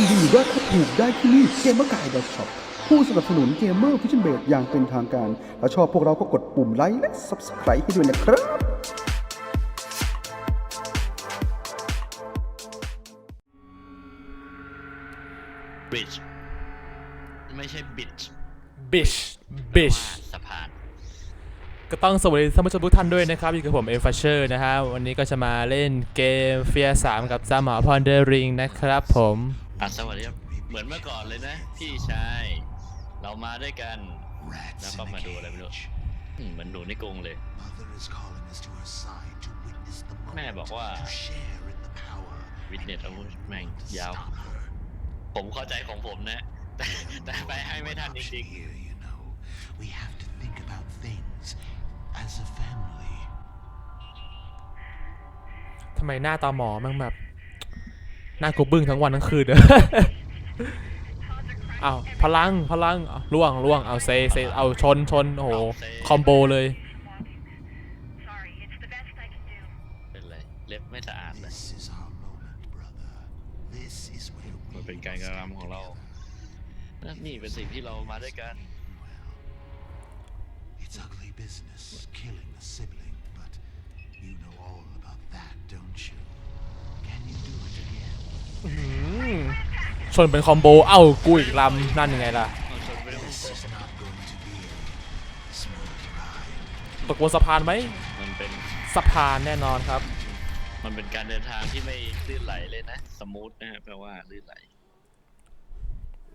มดีราคาถูกได้ที่นี่เกมเมอร์กายดอทช็อปผู้สนับสนุนเกมเมอร์ฟิชเชนเบดอย่างเป็นทางการถ้าชอบพวกเราก็กดปุ่มไลค์และ Subscribe ให้ด้วยนะครับบริดจ์ไม่ใช่บิดบิชบิชสะพาน ก็ต้องสวัสดีท่านผู้ชมทุกท่านด้วยนะครับ อยู่กับผมเอฟเชอร์นะฮะ วันนี้ก็จะมาเล่นเกมเฟียสามกับจาหมาพอนเดอริงนะครับผม อะสวัสดีครับ เหมือนเมื่อก่อนเลยนะ พี่ชาย เรามาด้วยกัน Rats Now, in a Papa, do what I will. cage. อืมเหมือนหนูในกรงเลย Mother is calling us to her side to witness the แม่ moment, บอกว่า to share in the power. วิทเนตอาวุธแม่ง to ยาว stop her. ผมเข้าใจของผมนะ แต่แต่ไปให้ไม่ทันจ Option ริง here, you know. We have to think about things as a family. ทำไมหน้าตาหมอมันแบบห น้ากูบึ้งทั้งวันทั้งคืนเลยเอาพลังพลังเอาล่วงล่วงเอาเซเซเอาชนชนโอ้โหคอมโบเลย Sorry, it's the best I can do. ๆเป็นไรเล็บไม่สะอาดเลย This is our moment, brother. This is where มัน we เป็นการกระทำของเรานี่เป็นสิ่งที่เรามาด้วยกัน It's ugly business killing a sibling, but you know all about that, don't you? Can you do it again? อืม ชนเป็นคอมโบ เอ้า กูอีกลำ นั่นยังไงล่ะ This is not going to be a smooth ride. ตกบนสะพานไหม มันเป็น สะพานแน่นอนครับ มันเป็นการเดินทางที่ไม่ลื่นไหลเลยนะ สมูทนะฮะแปลว่าลื่นไหล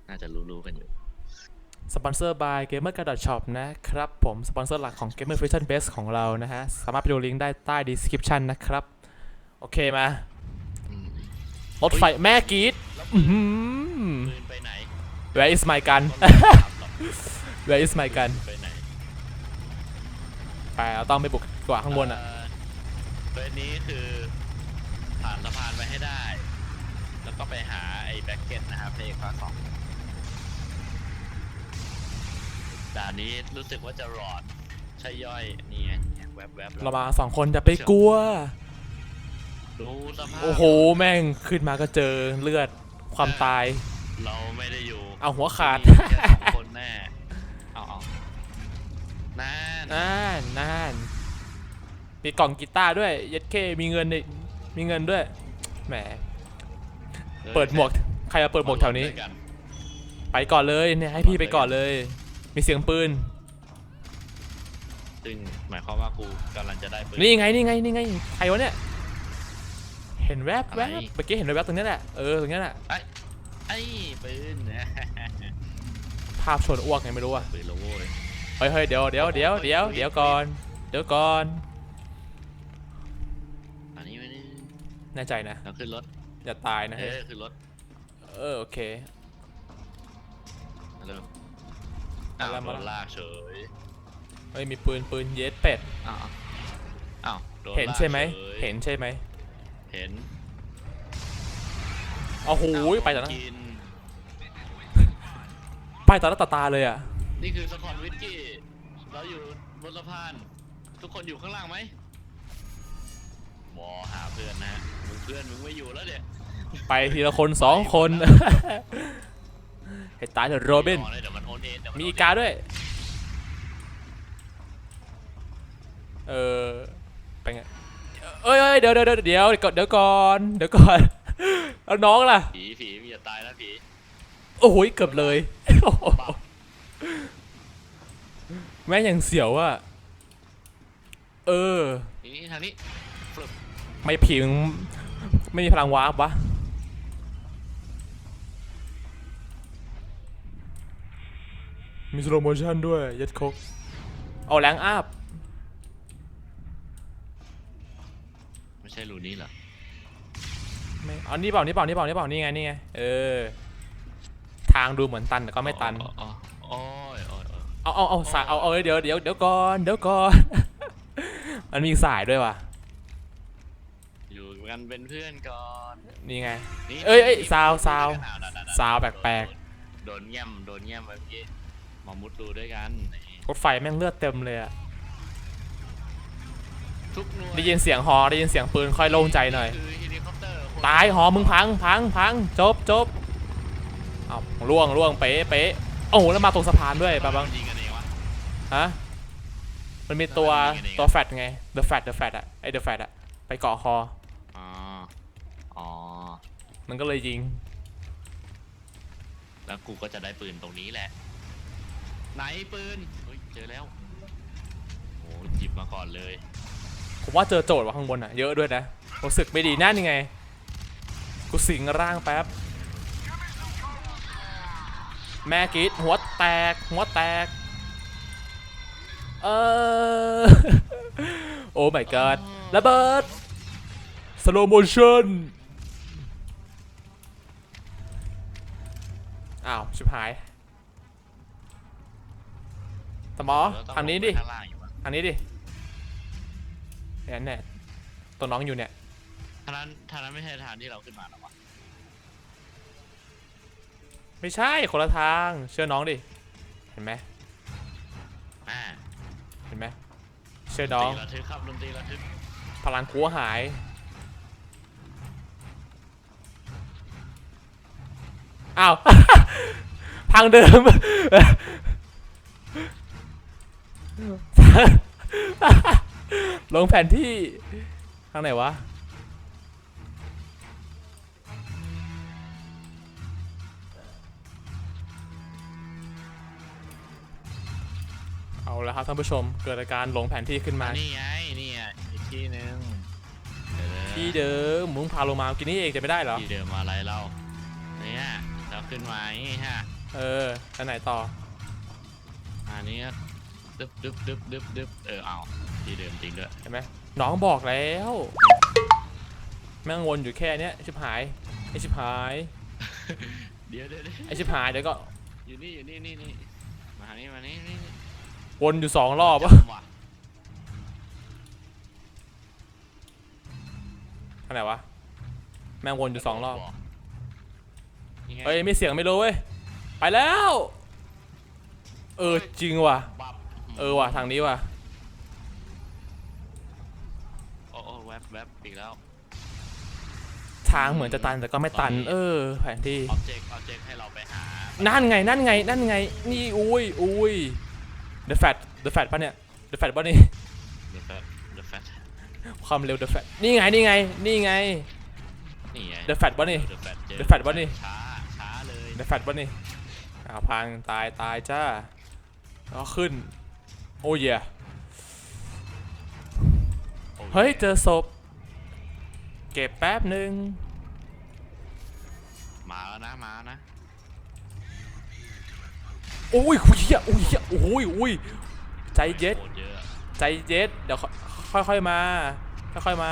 น่าจะรู้ๆกันอยู่ สปอนเซอร์ by Gamer g a d Shop นะครับผม สปอนเซอร์หลักของ Gamer Fusion Base ของเรานะฮะ สามารถไปดูลิงก์ได้ใต้ description นะครับ โอเคมาอืม รถไฟแม่กรีดอื้อหือ ปืนไปไหน Where is my gun ก็ไม่ถามหรอก Where is my gun ไปไหนไปเราต้องไปบุกกว่าข้างบนอะเเฟสนี้คือผ่านสะพานไปให้ได้ แล้วก็ไปหาไอ้แบ็กเก็ตนะครับเพลงภาคสองด่านนี้รู้สึกว่าจะรอดใช่ย่อยนี่ไงแวบๆแล้ว เรามาสองคนจะไปกลัว ดูสภาพโอ้โห แม่งขึ้นมาก็เจอเลือดความตาย เราไม่ได้อยู่เอาหัวขาดที่นี่แค่สองคนแน่เอาเอานั่นนั่นนั่นมีกล่องกีตาร์ด้วย เย็ดเคมีเงินดิมีเงินด้วย แหม เปิดหมวก ใครมาเปิดหมวกแถวนี้ ด้วยกัไปก่อนเลยเนี่ยให้พี่ไปก่อนเลย มีเสียงปืน ซึ่งหมายความว่ากูกำลังจะได้ปืนนี่ไงนี่ไงนี่ไง ใครวะเนี่ย เห็นแวบแวบอะไร เมื่อกี้เห็นแวบๆตรงนี้แหละเออตรงนี้แหละไอ้ไอ้ปืนภาพชนอ้วกไงไม่รู้อะปืนและโว้ยเฮ้ยเฮ้ยเดี๋ยวเดี๋ยวเดี๋ยวเดี๋ยวเดี๋ยวก่อนเดี๋ยวก่อนอันนี้ไม่ได้แน่ใจนะเราขึ้นรถอย่าตายนะเอเฮ้ยอขึ้นรถเออโอเคมาเริ่มมาอ้าวแล้วโดมาแล้ว นลากเฉยเฮ้ยมีปืนปืนเย็ดเป็ด อ้าวอ้าวโดนเห็นลากใช่ไหมฉยเห็นใช่ไหม เห็นโอ้โหอ้าวไปต่อหน้ากิน ไปต่อหน้าต่อตาเลยอะ นี่คือสคอนวิสกี้เราอยู่บนสะพาน ทุกคนอยู่ข้างล่างไหมวอหาเพื่อนนะฮะมึงเพื่อนมึงไม่อยู่แล้วเดี๋ยไปทีละคนสองคนให้ตายเถอะโรบิน เดี๋ยวมันโอนเองเดี๋ยวมันมีโนอีเงกาด้วย เออเป็นไง เอ้ยเอ้ยเดี๋ยวเดี๋ยวเดี๋ยวเดี๋ยวเดี๋ยวก่อนเดี๋ยวก่อนแล้วน้องล่ะ ผีผีมีจะตายแล้วผีโอ้โหเกือบเลยโอ้โหแม่งยังเสียวอะเออทีนี้ทางนี้ฟลึบไม่พิงไม่มีพลังวาร์ปวะมีสโลโมชั่นด้วยยัดคกเอาแรงอัพ ไม่ใช่รูนี้เหรอไม่เอานี่เปล่านี่เปล่านี่เปล่านี่เปล่านี่ไงนี่ไงเออ ทางดูเหมือนตันแต่ก็ไม่ตัน อ๋ออ๋ออ๋อโอ้ยโอ้ยโอ้ยเอาเอาเอาสายเอาเอาเดี๋ยวเดี๋ยวเดี๋ยวก่อนเดี๋ยวก่อน มันมีสายด้วยว่ะอยู่กันเป็นเพื่อนก่อนนี่ไง นี่เอ้ยเอ้ยซาวซาวอ่นั่นนั่นนั่นซาวแปลก โดนแง้มโดนแง้มเมื่อกี้มามุดดูด้วยกันนี่รถไฟแม่งเลือดเต็มเลยอะทุกหน่วย ได้ยินเสียงฮอได้ยินเสียงปืนค่อยโล่งใจหน่อยคือเฮลิคอปเตอร์คนตายหอมึงพังพังพังจบจบเอาล่วงล่วงเป๊ะเป๊ะโอ้โหแล้วมาตรงสะพานด้วยปะบังยิงกันเองวะฮะมันมีตัวยิงกันเองอะตัวแฟตไง the fat the fat อะไอ the fat อะไปเกาะคออ๋ออ๋อ มันก็เลยยิง แล้วกูก็จะได้ปืนตรงนี้แหละ ไหนปืนเฮ้ยเจอแล้วโอ้หยิบมาก่อนเลย ผมว่าเจอโจทย์ว่ะข้างบนอะเยอะด้วยนะรู้สึกไม่ดีนั่นยังไง กูสิงร่างแป๊บ แม่กรีดหัวแตก หัวแตก เออ โอ้ my god ระเบิด slow motion อ้าว ชิบหายสมองทางนี้ดิ ทางนี้ดิ เนี่ยเนี่ยตัวน้องอยู่เนี่ย ทางนั้นทางนั้นไม่ใช่ทางที่เราขึ้นมาหรอวะไม่ใช่คนละทางเชื่อน้องดิ เห็นไหมอ่าเห็นไหมเชื่อน้อง ตีระทึกครับดนตรีระทึกพลังกูหาย อ้าว ทางเดิม ลงแผนที่ทางไหนวะ เอาละครับท่านผู้ชมเกิดอาการหลงแผนที่ขึ้นมา นี่ไงนี่ไงอีกที่หนึ่งเดี๋ยวๆที่เดิมมึงพาลงมาเมื่อกินนี่เองจะไม่ได้เหรอ ที่เดิมอะไรเราเนี่ยเราขึ้นมาอย่างงี้ฮะเออแล้วไหนต่อ อันนี้ก็ ดึบดึบดึบดึบดึบเออเอาที่เดิมจริงด้วยเห็นไหมน้องบอกแล้ว แม่งวนอยู่แค่เนี้ยชิบหายไอชิบหายเดี๋ยวเดี๋ยวเดี๋ยวไอชิบหายเดี๋ยวก็อยู่นี่อยู่นี่นี่นี่มาหานี่มานี่นี่นี่วนอยู่สองรอบจำว่ะทางไหนวะแม่งวนอยู่สองรอบนี่ไงเฮ้ยไม่เสียงไม่รู้เว้ยไปแล้ว เออจริงว่ะ บับ เออว่ะทางนี้ว่ะโอ้โอ้แวบแวบอีกแล้วทางเหมือนจะตันแต่ก็ไม่ตัน เออ แผนที่ ออบเจกต์ออบเจกต์ให้เราไปหานั่นไง นั่นไง นั่นไง นี่ อุ้ยอุ้ย the fat the fat ปะเนี่ย the fat ปะนี่ The Fat The Fat ความเร็ว the fat นี่ไง นี่ไง นี่ไง นี่ไง The Fat ปะนี่ The Fat เจอ The Fat ปะนี่ ช้าช้าเลย the fat ปะนี่อ้าวพังตายตายจ้าแล้วขึ้น โอ้ย yeah โอ้เฮ้ย เจอศพ เก็บแป๊บหนึ่งมาแล้วนะ มานะ โอ้ยหุยเหี้ยโอ้ยเหี้ยโอ้ยโอ้ยใจเย็ดโคตรเยอะใจเย็ด เดี๋ยวค่อยค่อยๆมา ค่อยๆมา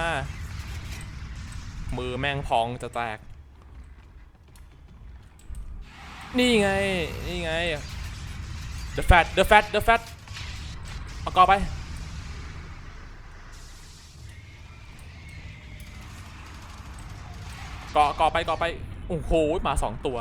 มือแม่งพองจะแตก นี่ไง นี่ไง the fat the fat the fat เอากอไป เกาะเกาะไปเกาะไป โอ้โห มาสองตัว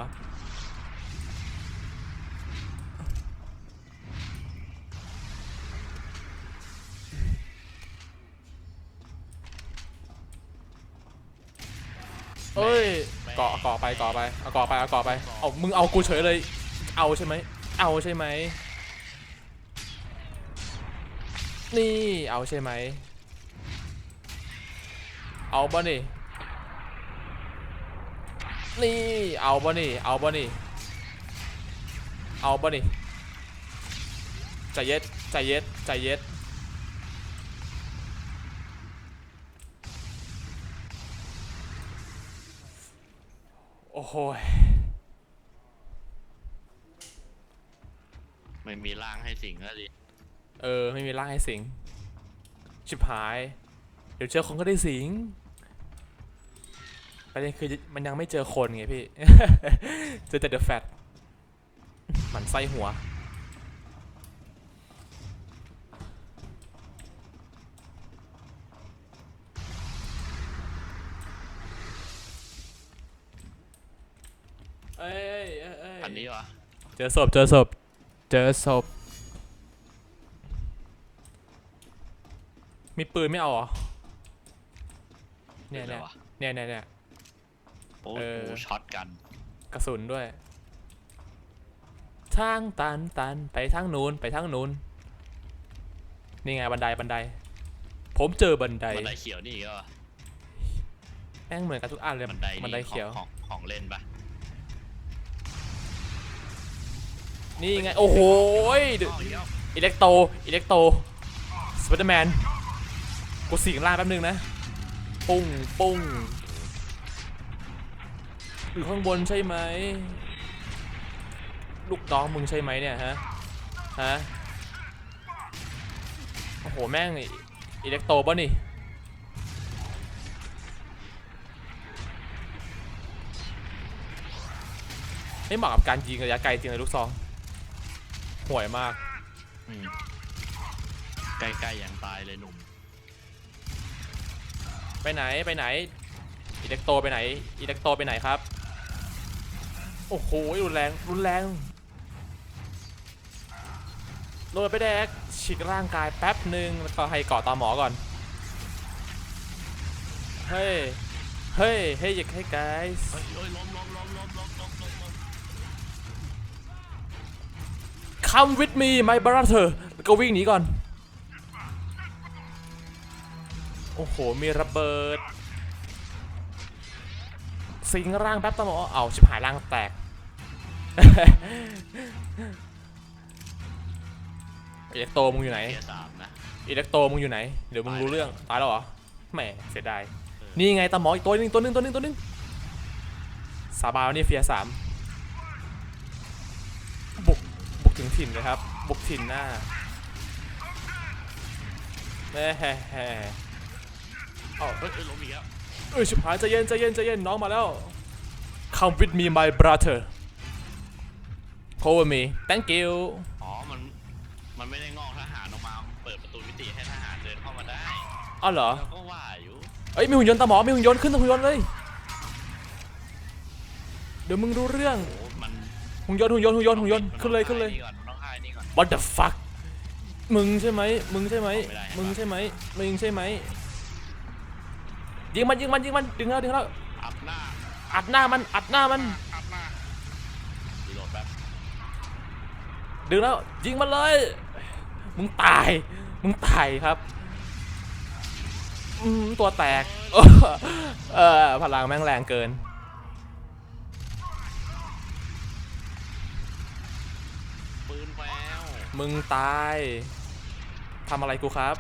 เอ้ย เกาะเกาะไปเกาะไป เอาเกาะไป เอาเกาะไป เอา มึงเอากูเฉยเลย เอาใช่ไหม เอาใช่ไหม นี่เอาใช่ไหม เอาบ่นี่ นี่เอาบ่นี่ เอาบ่นี่ เอาบ่นี่ใจเย็ดใจเย็ดใจเย็ดโอ้โหไม่มีร่างให้สิงแล้วดิ เออ ไม่มีร่างให้สิง ชิบหาย เดี๋ยวเจอคนก็ได้สิงประเด็นคือมันยังไม่เจอคนไงพี่ เจอแต่เดอะแฟตหมันไส้หัว เอ้ยเอ้ยเอ้ยอันนี้วะเจอศพเจอศพเจอศพ มีปืนไม่เอาเหรอเนี่ยเนี่ยเนี่ยเนี่ยเนี่ย โอ้เออ โหช็อตกันกระสุนด้วย ทางตันตันไปทางนู้นไปทางนู้น นี่ไงบันไดบันได ผมเจอบันไดบันไดเขียวนี่ก็แม่งเหมือนกันทุกอันเลยบันไดบันไดนี่เขียว ของของของเล่นปะนี่ไง โอ้โหยอ้าวเดี๋ยวอิเล็กโต อิเล็กโต สไปเดอร์แมน กูสิงล่างแป๊บนึงนะปุ้งปุ้งอยู่ข้างบนใช่ไหมลูกน้องมึงใช่ไหมเนี่ยฮะฮะโอ้โหแม่งอิเล็กโตป่ะนี่ไม่เหมาะกับการยิงระยะไกลจริงเลยลูกซองห่วยมาก อืมใกล้ๆอย่างตายเลยหนุ่ม ไปไหนไปไหนอิเล็กโตไปไหนอิเล็กโตไปไหนครับ โอ้โหรุนแรงรุนแรงโดนไปแดกฉีกร่างกายแป๊บหนึ่งแล้วก็ให้เกาะตาหมอก่อน เฮ้ย เฮ้ย เฮ้ยอย่าให้ไกด์คัมวิดมีไมบราเธอแล้วก็วิ่งหนีก่อน โอ้โห มีระเบิด สิงร่างแป๊บตาหมอเอาชิบหายร่างแตก อิเล็กโตมึงอยู่ไหน เกียร์สามนะ อิเล็กโตมึงอยู่ไหน เดี๋ยวมึงรู้เรื่อง ตายแล้วเหรอ แหม เสียดายเออนี่ไงตาหมออีกตัวหนึงตัวหนึงตัวหนึงตัวหนึงสาบานว่านี่เฟียร์สามบุก บุกถึงถิ่นเลยครับ บุกถิ่นหน้าแม่แฮ่แฮ่ เอาเฮ้ยเฮ้ยล้มอีกแล้วเอ้ยชิบหายใจเย็นใจเย็นใจเย็นน้องมาแล้ว Come with me my brother cover me thank you อ๋อ มัน มันไม่ได้งอกทหารออกมา เปิดประตูมิติให้ทหารเดินเข้ามาได้อ้าวเหรอ เราก็ว่าอยู่เอ้ยมีหุ่นยนต์ตาหมอมีหุ่นยนต์ขึ้นตหุ่นยนต์เลย เดี๋ยวมึงรู้เรื่อง โอ้มันหุ่นยนต์หุ่นยนต์หุ่นยนต์หุ่นยนต์ขึ้นเลยขึ้นเลยนี่ก่อนมันต้องฆ่านี่ก่อน What the fuck มึงใช่ไหมมึงใช่ไหมไม่ได้มึงใช่ไหมมึงใช่ไหม ยิงมันยิงมันยิงมันดึงแล้วดึงแล้วอัพหน้าอัดหน้ามันอัดหน้ามันอัพหน้ารีโหลดแป๊บดึงแล้วยิงมันเลย มึงตาย มึงตายครับอืมตัวแตก เออพลังแม่งแรงเกิน ปืนแววมึงตายทำอะไรกูครับ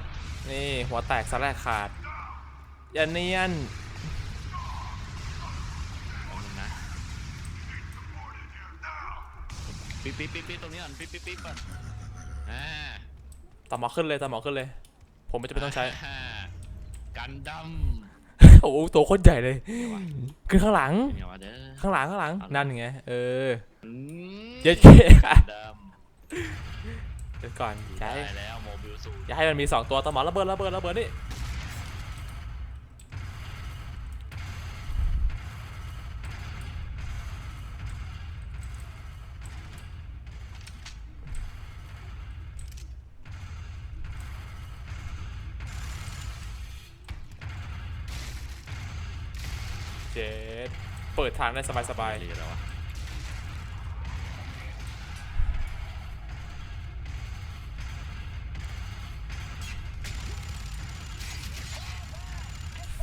นี่หัวแตกสะแลกขาด อย่าเนียนเอามึงนะปิ๊บปิ๊บปิ๊บปิ๊บตรงนี้ก่อนปิ๊บปิ๊บปิ๊บก่อนอ่าต่อหมอขึ้นเลยต่อหมอขึ้นเลย ผมไม่จะเป็นต้องใช้ากันดโอ้โหตัวโคตรใหญ่เลยขึ้นข้างหลังำเป็นไงวะเด้อข้างหลังข้างหลังเอาละนั่นไงเอออืมเย็ดเก้กันดเดี๋ยวก่อนำอย่าได้ให้แล้วโมบิลสูอย่าให้มันมีสองตัวต่อหมอระเบิดระเบิดระเบิดนี่ เจ็ดเปิดทางได้สบายสบายไปเลยแล้ววะๆ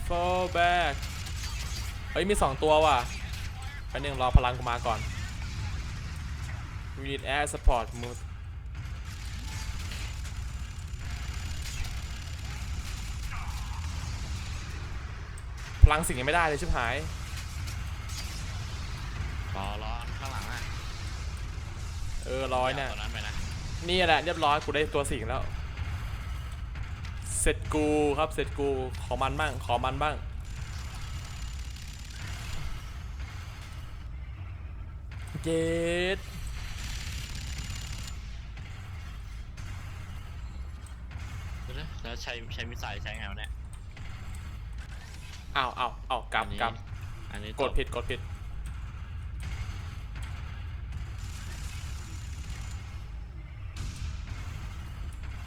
fall back เฮ้ย มีสองตัวว่ะไปหนึ่งรอพลังกูมาก่อน we need air support move ลังสิ่งยังไม่ได้เลยชิบหายรอรอข้างหลังอะเออร้อยเนี่ยอาตัวนั้นไปนะนี่แหละเรียบร้อยกูได้ตัวสิงแล้ว เสร็จกูครับเสร็จกูขอมันบ้างขอมันบ้างเจ็ดเดี๋ยวนะแล้วใช้ใช้มิสไซล์ใช้ไงวะเนี่ย อ้าวอ้าวอ้าวอันนี้กำกอันนี้ำกดผิดกดผิด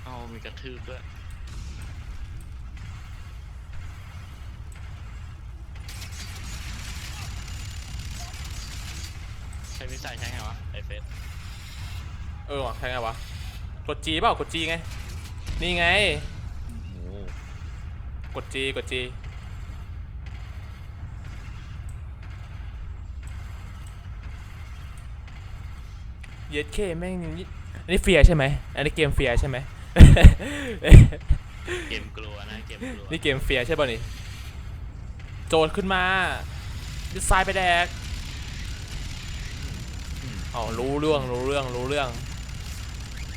เอามีกระทืบด้วยใช้มิสไซล์ใช้ไงวะไอเฟสเออว่ะใช่ไงวะ กด G เปล่ากด G ไง นี่ไงโอ้กด G กด G เย็ดเคแม่งนี่อันนี้เฟียร์ใช่ไหมอันนี้เกมเฟียร์ใช่ไหม เกมกลัวนะเกมกลัวนี่เกมเฟียร์ใช่ป่ะนี่ โจรขึ้นมาดิสไซน์ไปแดกอ๋อรู้เรื่องรู้เรื่องรู้เรื่อง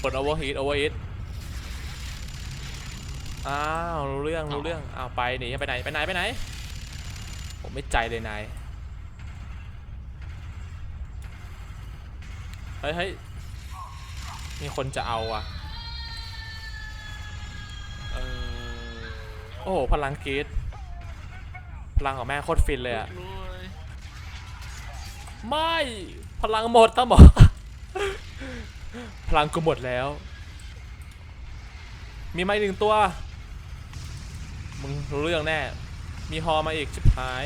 กด overheat overheat อ้าวรู้เรื่องรู้เรื่องอ้าวไปหนีไปไหนไปไหนไปไหน ผมไม่ใจเลยนาย เฮ้ยเฮ้ยมีคนจะเอาอะเออโอ้โห พลังกรีดพลังของแม่โคตรฟินเลยอะไม่ พลังหมดต้องบอกพลังกูหมดแล้ว มีไม้หนึ่งตัว มึงรู้เรื่องแน่ มีฮอมาอีกชิบหาย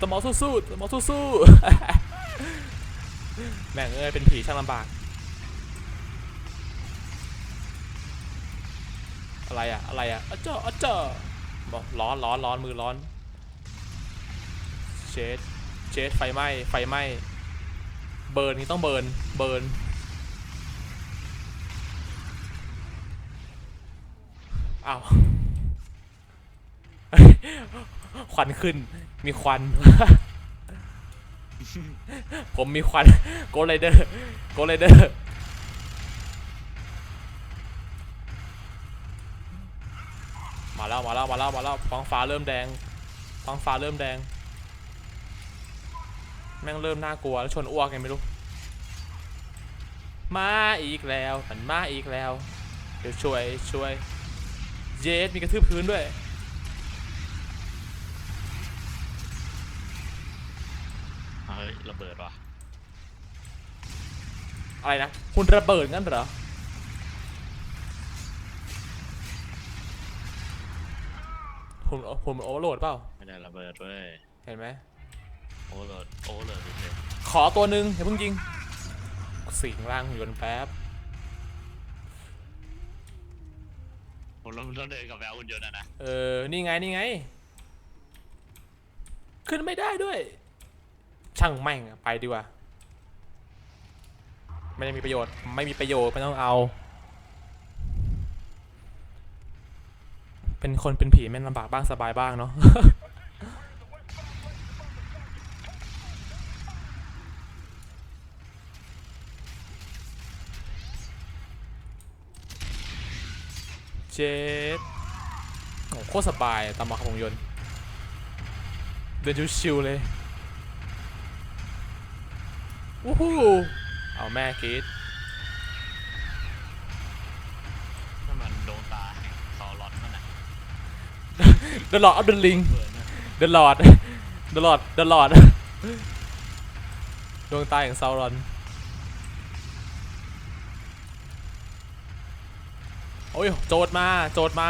ตะหมอสู้ๆตะหมอสู้ๆแม่งเอ้ยเป็นผีช่างลำบาก อะไรอะอะไรอะอะเจ้าอะเจ้าบอกร้อนร้อนร้อนมือร้อนเชดเชดไฟไหม้ไฟไหม้เบิร์นนี่ต้องเบิร์นเบิร์นอ้าว ควันขึ้น มีควัน ผมมีควันโกไรเดอร์โกไรเดอร์มาแล้วมาแล้วมาแล้วมาแล้วท้องฟ้าเริ่มแดงท้องฟ้าเริ่มแดง แม่งเริ่มน่ากลัวแล้วชนอ้วกไงไม่รู้ มาอีกแล้วมันมาอีกแล้ว เดี๋ยวช่วยช่วย เยสมีกระทืบพื้นด้วย เฮ้ยระเบิดว่ะอะไรนะ คุณระเบิดงั้นเหรอ ผมผมโอเวอร์โหลดเปล่า ไม่ได้ระเบิดเว้ยเห็นไหม โอเวอร์โหลดโอเวอร์โหลดเฉยขอตัวหนึ่งอย่าเพิ่งยิง สิงร่างหุ่นยนต์แป๊บ ๆผมต้องต้องเดินกับแววหุ่นยนต์อะนะเออ นี่ไง นี่ไง ขึ้นไม่ได้ด้วย ช่างแม่งไปดีกว่า ไม่ได้มีประโยชน์ ไม่มีประโยชน์ไม่ต้องเอา เป็นคนเป็นผีแม่งลำบากบ้างสบายบ้างเนาะเจ็ดโอ้โคตรสบายตามมาขับของยนต์ เดินชิวๆเลย วู้ฮู้เอาแม่กรีดถ้ามันโดนตาแห่งซอลอนมันอะเดอะลอดเอาเดอะลิงเบิร์นนะเดอะลอดเดอะลอดเดอะลอดดวงตาอย่างซาวรอน โอ้ย โจดมา โจดมา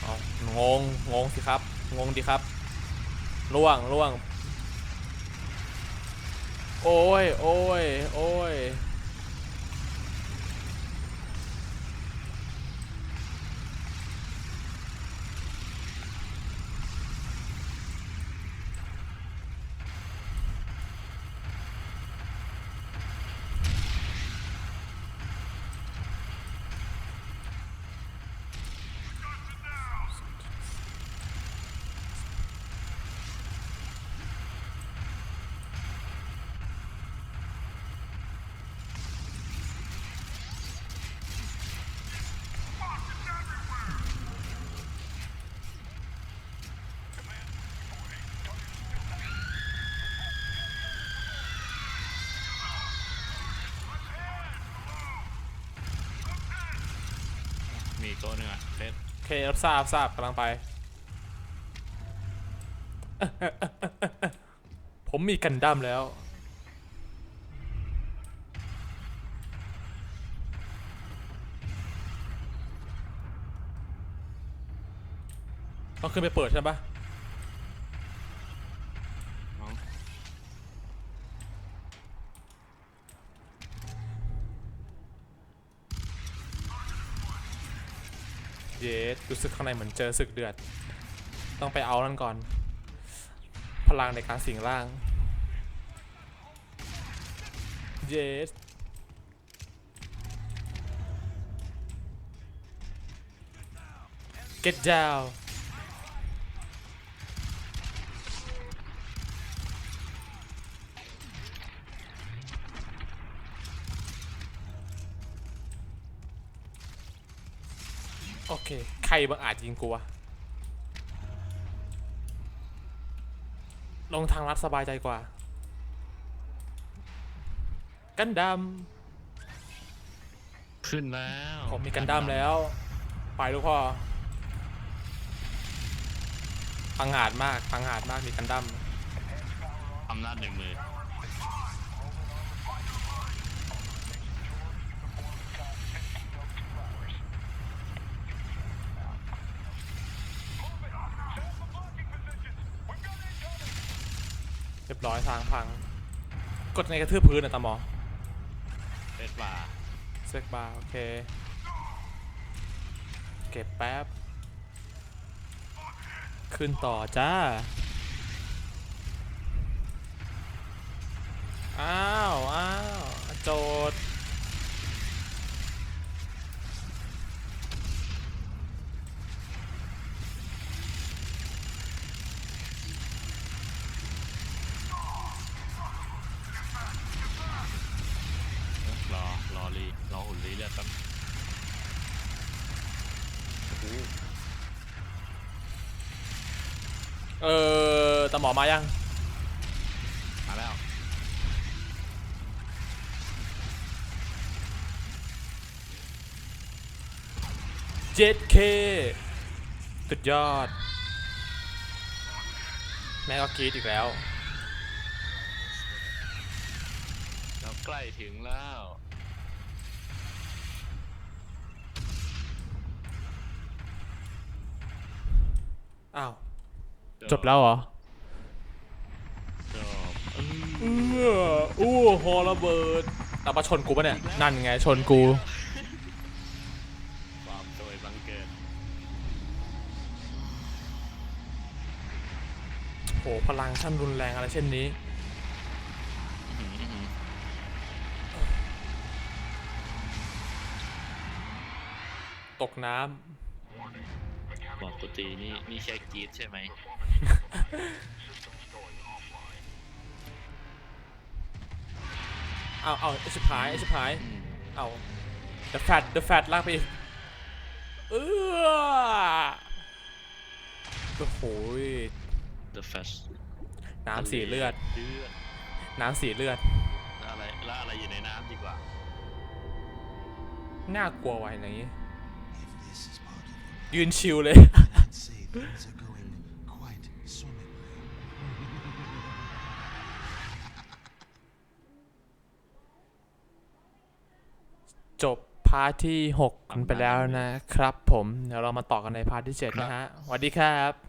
เอางง งงสิครับ งงดีครับ ล่วงล่วง โอ้ย โอ้ย โอ้ย มีอีกตัวหนึ่งอะเฟสโอเครับทราบทราบกำลังไป ผมมีกันดั้มแล้ว ต้องขึ้นไปเปิดใช่ปะ น้อง เยส รู้สึกข้างในเหมือนเจอศึกเดือด ต้องไปเอานั่นก่อน พลังในการสิงร่าง เยส get down เค ใครบังอาจยิงกูวะลงทางลัดสบายใจกว่า กันดขึ้นแล้วำผมมีกันดั้มแล้ว ไปลูกพ่อพังอาจมากพังอาจมากมีกันดั้มอำนาจหนึ่งมือ เรียบร้อยทางพัง กดในกระทืบพื้นนะตาหมอเบสบ่าเซ็กบาร์โอเค เก็บแป๊บ ขึ้นต่อจ้า อ้าว อ้าว โจทย์ รอ รอรี รออุ่นรีเลือดแป๊บ เออตาหมอมายัง มาแล้ว 7K สุดยอด แม่ก็กรีดอีกแล้ว เราใกล้ถึงแล้ว อ้าว จบแล้วเหรอจบอืมเอออู้ฮอระเบิดเอามาชนกูปะเนี่ย นั่นไงชนกูความโดยบังเกิดโหพลังช่างรุนแรงอะไรเช่นนี้ ตกน้ำ บอกกูตีนี่นี่แค่กรีดใช่ไหมำเอาเอาไอชิบหายไอชิบหายอืมเอา the fat the fat ลากไปอีกเออโอ้โหย The Flash น้ำสีเลือด เลือดน้ำสีเลือด แล้วอะไรแล้วอะไรอยู่ในน้ำดีกว่า น่ากลัวไว้อย่างนี้ ยืนชิวเลย I'd say things are going quite swimmingly. จบพาร์ทที่6กันไปแล้วนะครับผม เดี๋ยวเรามาต่อกันในพาร์ทที่ 7 นะฮะสวัสดีครับ